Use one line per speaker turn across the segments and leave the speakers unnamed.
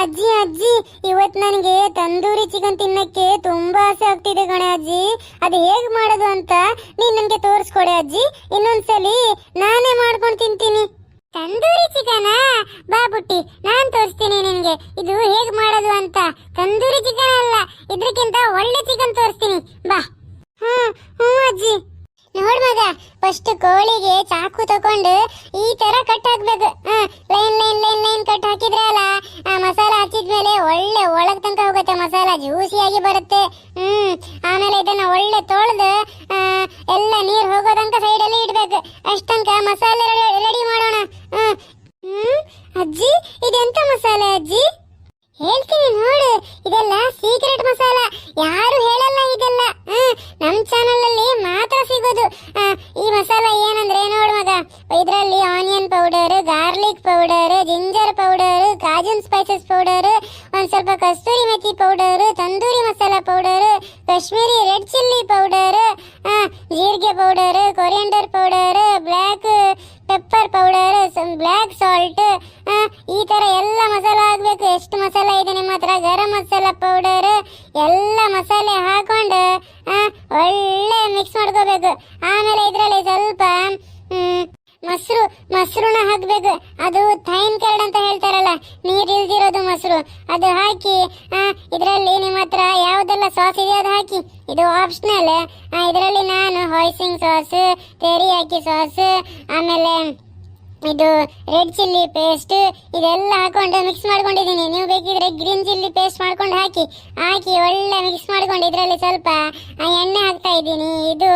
ಅಜ್ಜಿ ಅಜ್ಜಿ, ಇವತ್ ನನಗೆ ತಂದೂರಿ ಚಿಕನ್ ತಿನ್ನಕ್ಕೆ ತುಂಬಾ ಆಸೆ ಆಗ್ತಿದೆ ಕಣೆ ಅಜ್ಜಿ. ಅದು ಹೇಗ್ ಮಾಡೋದು ಅಂತ ನೀನ್ ನನ್ಗೆ ತೋರಿಸ್ಕೊಡೆ ಅಜ್ಜಿ. ಇನ್ನೊಂದ್ಸಲಿ ನಾನೇ ಮಾಡ್ಕೊಂಡು ತಿಂತೀನಿ. ತಂದೂರಿ ಚಿಕನಾ ಬಾ ಬುಟ್ಟಿ, ನಾನ್ ತೋರಿಸ್ತೀನಿ ನಿನ್ಗೆ. ಇದು ಹೇಗ್ ಮಾಡೋದು ಅಂತ. ತಂದೂರಿ ಚಿಕನ್ ಅಲ್ಲ, ಇದ್ರಕ್ಕಿಂತ ಒಳ್ಳೆ ಚಿಕನ್ ತೋರಿಸ್ತೀನಿ. ಬಾ. ಹ್ಮ್ ಹ್ಮ್ ಅಜ್ಜಿ. ನೋಡ್ ಮಗ ಫಸ್ಟ್ ಕೋಳಿಗೆ ಚಾಕು ತಕೊಂಡು ಈ ತರ ಕಟ್ ಹಾಕ್ಬೇಕು. Line line line line cut ಹಾಕಿದ್ರೆ ಒಳ್ಳೆ ಒಳಗ್ ತನಕ ಹೋಗುತ್ತೆ ಮಸಾಲ, ಜ್ಯೂಸಿಯಾಗಿ ಬರುತ್ತೆ. ಹ್ಮ್, ಆಮೇಲೆ ಇದನ್ನ ಒಳ್ಳೆ ತೊಳೆದು ಎಲ್ಲ ನೀರ್ ಹೋಗೋ ತನಕ ಅಲ್ಲಿ ಇಡ್ಬೇಕು. ಅಷ್ಟಂಕ ಮಸಾಲೆ ರೆಡಿ ಮಾಡೋಣ. ಹ್ಮ್ ಅಜ್ಜಿ ಇದೆಂತ ಮಸಾಲೆ ಅಜ್ಜಿ ಹೇಳ್ತೀನಿ ನೋಡು ಇದೆಲ್ಲ ಸೀಕ್ರೆಟ್ ಮಸಾಲ ಯಾರು ಹೇಳಲ್ಲ ಇದೆಲ್ಲ ಹ್ಮ್, ನಮ್ ಚಾನಲ್ ಅಲ್ಲಿ ಮಾತ್ರ ಸಿಗೋದು ಆ, ಈ ಮಸಾಲ ಏನಂದ್ರೆ ನೋಡು ಮಗ ಇದರಲ್ಲಿ onion powder garlic powder ginger powder cajun spices powder ಒಂದ್ ಸ್ವಲ್ಪ kasturi methi powder tandoori masala powder Kashmiri red chilli powder ಜೀರಿಗೆ powder coriander powder black pepper powder black salt ಈ ತರ ಎಲ್ಲ ಮಸಾಲ ಹಾಕ್ಬೇಕು ಎಷ್ಟು ಮಸಾಲ ಇದೆ ನಿಮ್ಮ ಹತ್ರ? ಗರಂ ಮಸಾಲ ಪೌಡರ್ ಎಲ್ಲ ಮಸಾಲೆ ಹಾಕೊಂಡು ಆ, ಒಳ್ಳೆ ಮಿಕ್ಸ್ ಮಾಡ್ಕೋಬೇಕು. ಆಮೇಲೆ ಇದರಲ್ಲಿ ಸ್ವಲ್ಪ ಹ್ಮ್, ಮೊಸರು, ಮೊಸರುನ ಹಾಕ್ಬೇಕು. ಅದು ಥೈನ್ ಕಾರ್ಡ್ ಅಂತ ಹೇಳ್ತಾರಲ್ಲ, ನೀರ್ ಇಲ್ದಿರೋದು ಮೊಸರು. ಅದು ಹಾಕಿ ಇದರಲ್ಲಿ ನಿಮ್ಮ ಹತ್ರ ಯಾವ್ದೆಲ್ಲ ಸಾಸ್ ಇದೆ ಅದು ಹಾಕಿ. ಇದು ಆಪ್ಷನಲ್ ಇದರಲ್ಲಿ ನಾನು ಹಾಯ್ಸಿಂಗ್ ಸಾಸ್ ತೆರಿಯಾಕಿ ಸಾಸ್ ಆಮೇಲೆ ಇದು ರೆಡ್ ಚಿಲ್ಲಿ ಪೇಸ್ಟ್ ಇದೆಲ್ಲ ಹಾಕೊಂಡು ಮಿಕ್ಸ್ ಮಾಡ್ಕೊಂಡಿದ್ದೀನಿ. ನೀವು ಬೇಕಿದ್ರೆ ಗ್ರೀನ್ ಚಿಲ್ಲಿ ಪೇಸ್ಟ್ ಮಾಡ್ಕೊಂಡು ಹಾಕಿ ಹಾಕಿ ಒಳ್ಳೆ ಮಿಕ್ಸ್ ಮಾಡ್ಕೊಂಡು ಇದರಲ್ಲಿ ಸ್ವಲ್ಪ ಆ, ಎಣ್ಣೆ ಹಾಕ್ತಾ ಇದ್ದೀನಿ. ಇದು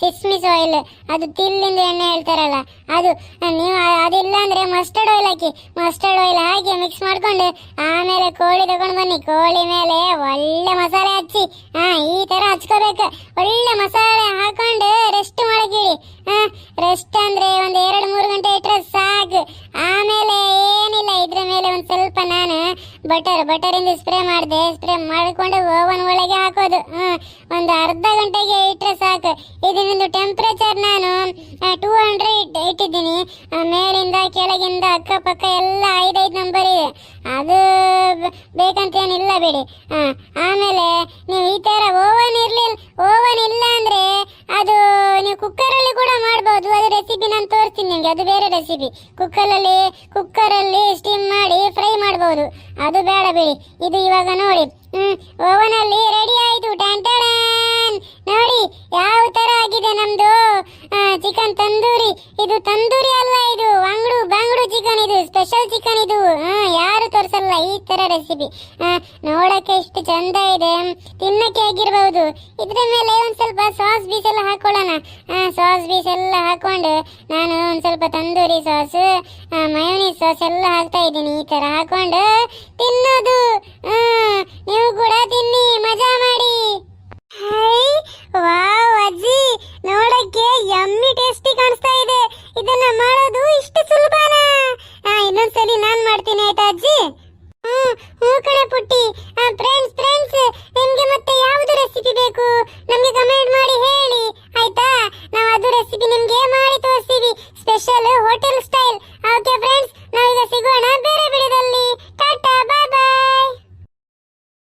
ಸಿಸ್ಮಿಸ್ ಆಯಿಲ್ ಅದು ತಿಲ್ಲಿಂದ ಎಣ್ಣೆ ಹೇಳ್ತಾರಲ್ಲ ಅದು ನೀವು ಅದಿಲ್ಲ ಅಂದ್ರೆ ಮಸ್ಟರ್ಡ್ ಆಯಿಲ್ ಹಾಕಿ ಮಸ್ಟರ್ಡ್ ಆಯಿಲ್ ಹಾಕಿ ಮಿಕ್ಸ್ ಮಾಡ್ಕೊಂಡು ಆಮೇಲೆ ಕೋಳಿ ತಗೊಂಡು ಬನ್ನಿ. ಕೋಳಿ ಮೇಲೆ ಒಳ್ಳೆ ಮಸಾಲೆ ಹಚ್ಚಿ ಹಾಂ ಈ ತರ ಹಚ್ಕೋಬೇಕು. ಒಳ್ಳೆ ಮಸಾಲೆ ಹಾಕೊಂಡು ರೆಸ್ಟ್ ಮಾಡಕ್ಕಿಡಿ ಬಟರ್ ಬಟರಿಂದ ಸ್ಪ್ರೇ ಮಾಡಿದೆ. ಸ್ಪ್ರೇ ಮಾಡಿಕೊಂಡು ಓವನ್ ಒಳಗೆ ಹಾಕೋದು. ಒಂದು ಅರ್ಧ ಗಂಟೆಗೆ ಇಟ್ಟರೆ ಸಾಕು. ಇದರಿಂದ ಟೆಂಪರೇಚರ್ ನಾನು ಟೂ ಹಂಡ್ರೆಡ್ ಇಟ್ಟಿದ್ದೀನಿ. ಮೇಲಿಂದ ಕೆಳಗಿಂದ ಅಕ್ಕಪಕ್ಕ ಎಲ್ಲ ಐದೈದು ನಂಬರ್ ಇದೆ. ಅದು ಬೇಕಂತ ಏನಿಲ್ಲ ಬಿಡಿ. ಆಮೇಲೆ ನೀವು ಈ ಥರ ಓವನ್ ಇರ್ಲಿಲ್ಲ ಓವನ್ ಇಲ್ಲ ಅಂದರೆ ಅದು ನೀವು ಕುಕ್ಕರಲ್ಲಿ ಕೂಡ ಮಾಡ್ಬೋದು. ಅದು ರೆಸಿಪಿ ನಾನು ತೋರಿಸ್ತೀನಿ ನಿಮಗೆ. ಅದು ಬೇರೆ ರೆಸಿಪಿ ಕುಕ್ಕರಲ್ಲಿ ಕುಕ್ಕರಲ್ಲಿ ಸ್ಟೀಮ್ ಮಾಡ್ಬೋದು. ಅದು ಬೇಡ ಬಿಡಿ. ಇದು ಇವಾಗ ನೋಡಿ. ಓವನ್ ಅಲ್ಲಿ ರೆಡಿ ಆಯ್ತು. ಟ್ಯಾನ್. ನೋಡಿ, ಯಾವ ತರ ಆಗಿದೆ ನಮ್ದು ಚಿಕನ್ ತಂದೂರಿ. ಇದು ತಂದೂರಿ ಅಲ್ಲ ಇದು? ಅಂಗಡು, ಬಾಂಗಡು ಚಿಕನ್ ಇದು. ಸ್ಪೆಷಲ್ ಚಿಕನ್ ಇದು. ತೋರಿಸಲ್ಲ ಈ ತರ ರೆಸಿಪಿ ನೋಡಕ್ಕೆ ಎಷ್ಟು ಚಂದ ಇದೆ. ತಿನ್ನಕ್ಕೆ ಆಗಿರ್ಬಹುದು ಇದ್ರ ಮೇಲೆ ಒಂದ್ ಸ್ವಲ್ಪ ಸಾಸ್ ಬೀಸ್ ಎಲ್ಲ ಹಾಕೊಳ್ಳೋಣ. ಸಾಸ್ ಬೀಸ್ ಎಲ್ಲ ಹಾಕೊಂಡು ನಾನು ಒಂದ್ ಸ್ವಲ್ಪ ತಂದೂರಿ ಸಾಸ್ ಮಯೋನೀಸ್ ಸಾಸ್ ಎಲ್ಲ ಹಾಕ್ತಾ ಇದ್ದೀನಿ. ಈ ತರ ಹಾಕೊಂಡು ತಿನ್ನೋದು. ನೀವು ಕೂಡ ತಿನ್ನಿ. ಮಜಾ ಹೋಟೆಲ್ ಸ್ಟೈಲ್. ಓಕೆ ಫ್ರೆಂಡ್ಸ್ ನಾವೀಗ ಸಿಗೋಣ ಬೇರೆ ಬಿಡದಲ್ಲಿ.